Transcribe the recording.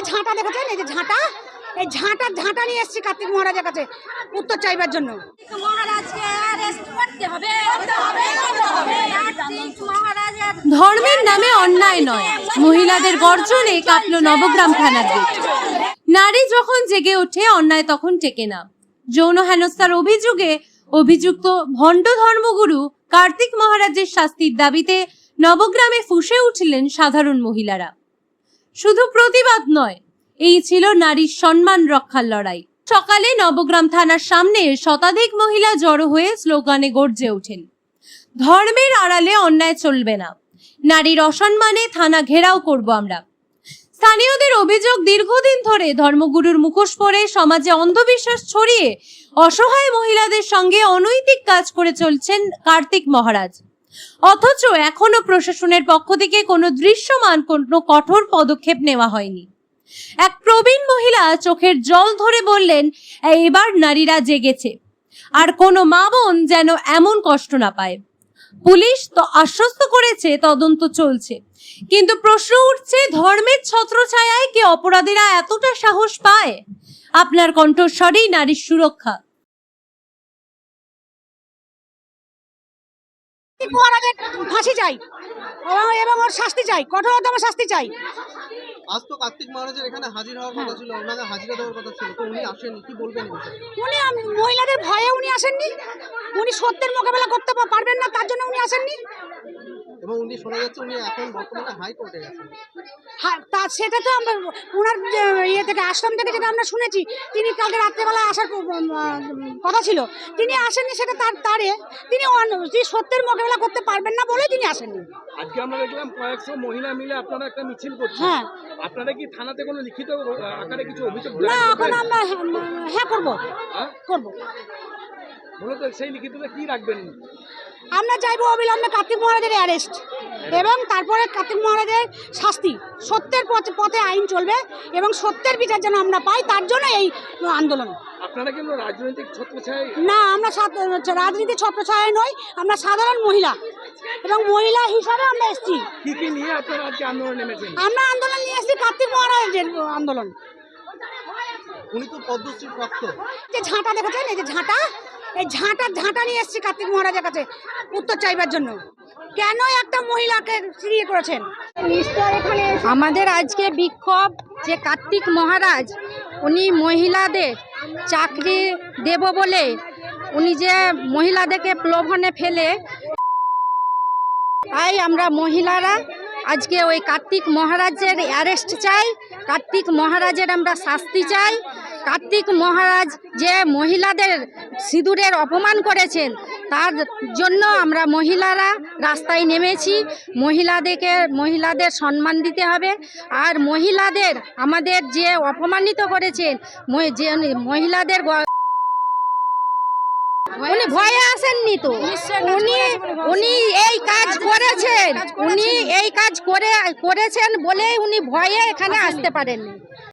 যে ঝাঁটা দেখেছেন? এই যে ঝাঁটা? এই ঝাঁটা ঝাঁটা নিয়ে এসেছি কার্তিক মহারাজের কাছে। উত্তর চাইবার জন্য। ধর্মের নামে অন্যায় নয়। মহিলাদের গর্জনে কাঁপল নবগ্রাম থানার গেট। নারী যখন জেগে ওঠে, অন্যায় তখন টেকে না। যৌন হেনস্থার অভিযোগে অভিযুক্ত ভণ্ড ধর্মগুরু কার্তিক মহারাজের শাস্তির দাবিতে নবগ্রামে ফুঁসে উঠলেন সাধারণ মহিলারা। শুধু প্রতিবাদ নয়, এই ছিল নারীর সম্মান রক্ষার লড়াই। সকালে নবগ্রাম থানার সামনে শতাধিক মহিলা জড়ো হয়ে স্লোগানে গর্জে ওঠেন। ধর্মের আড়ালে অন্যায় চলবে না। নারীর অসম্মানে থানা ঘেরাও করব আমরা। স্থানীয়দের অভিযোগ, দীর্ঘদিন ধরে ধর্মগুরুর মুখোশ পরে সমাজে অন্ধবিশ্বাস ছড়িয়ে অসহায় মহিলাদের সঙ্গে অনৈতিক কাজ করে চলছেন কার্তিক মহারাজ। অথচ এখনও প্রশাসনের পক্ষ থেকে কোনো দৃশ্যমান, কোনো কঠোর পদক্ষেপ নেওয়া হয়নি। এক প্রবীণ মহিলা চোখের জল ধরে বললেন এবার নারীরা জেগেছে। আর কোনো মা বোন যেন এমন কষ্ট না পায়। পুলিশ তো আশ্বস্ত করেছে, তদন্ত চলছে। কিন্তু প্রশ্ন উঠছে, ধর্মের ছত্রছায়ায় কি অপরাধীরা এতটা সাহস পায়? আপনার কণ্ঠস্বরেই নারীর সুরক্ষা। মহারাজের ফাঁসি চাই। এবং- এবং ওর শাস্তি চাই। কঠোরতম শাস্তি চাই। আজ তো কার্তিক মহারাজের এখানে হাজির হওয়ার কথা ছিল ওনাকে হাজিরা দেওয়ার কথা ছিল তো উনি আসেননি কি বলবেন? উনি মহিলাদের ভয়ে উনি আসেননি। উনি সত্যের মোকাবেলা করতে পারবেন না তার জন্য উনি আসেননি। এবং উনি শোনা যাচ্ছে উনি এখন বর্তমানে হাইকোর্টে গেছেন হ্যাঁ তা সেটা তো আমরা ওনার থেকে আশ্রম থেকে যেটা আমরা শুনেছি তিনি কালকে রাত্রেবেলা আসার কথা ছিল। তিনি আসেননি সেটা তার তারে। তিনি সত্যের মোকাবেলা করতে পারবেন না বলে তিনি আসেননি। আজকে আমরা দেখলাম কয়েকশো মহিলা মিলে আপনারা একটা মিছিল করছেন। হ্যাঁ। আপনারা কি থানাতে কোনো লিখিত আকারে কিছু অভিযোগ না এখন আমরা হ্যাঁ, হ্যাঁ করব। হ্যাঁ? করব। মূলত সেই লিখিততে কি রাখবেন? আমরা চাইব অবিলম্বে কার্তিক মহারাজের অ্যারেস্ট এবং তারপরে কার্তিক মহারাজের শাস্তি। সত্যের পথে পথে আইন চলবে এবং সত্যের বিচার যেন আমরা পাই তার জন্য এই আন্দোলন। আপনারা কিন্তু রাজনৈতিক ছত্রছায় না আমরা রাজনীতি ছত্রছায়ায় নই আমরা সাধারণ মহিলা এবং মহিলা হিসাবে আমরা এসেছি। কি কি নিয়ে আপনারা আজকে আন্দোলন নেমেছেন? আমরা আন্দোলন নিয়ে এসেছি কার্তিক মহারাজের আন্দোলন। উনি তো পদ্মশ্রী প্রাপ্ত যে ঝাঁটা দেখেছেন? এই যে ঝাঁটা এই ঝাঁটা ঝাঁটা নিয়ে এসেছি কার্তিক মহারাজের কাছে উত্তর চাইবার জন্য। কেন একটা মহিলাকে ফিরিয়ে করেছেন? আমাদের আজকে বিক্ষোভ যে কার্তিক মহারাজ উনি মহিলাদের চাকরি দেব বলে উনি যে মহিলাদেরকে প্রলোভনে ফেলে তাই আমরা মহিলারা আজকে ওই কার্তিক মহারাজের অ্যারেস্ট চাই কার্তিক মহারাজের আমরা শাস্তি চাই। কার্তিক মহারাজ যে মহিলাদের সিঁদুরের অপমান করেছেন, তার জন্য আমরা মহিলারা রাস্তায় নেমেছি। মহিলাদেরকে, মহিলাদের সম্মান দিতে হবে। আর মহিলাদের আমাদের যে অপমানিত করেছেন যে মহিলাদের উনি ভয়ে আসেননি তো? উনি উনি এই কাজ করেছেন। উনি এই কাজ করে, করেছেন বলেই উনি ভয়ে এখানে আসতে পারেননি।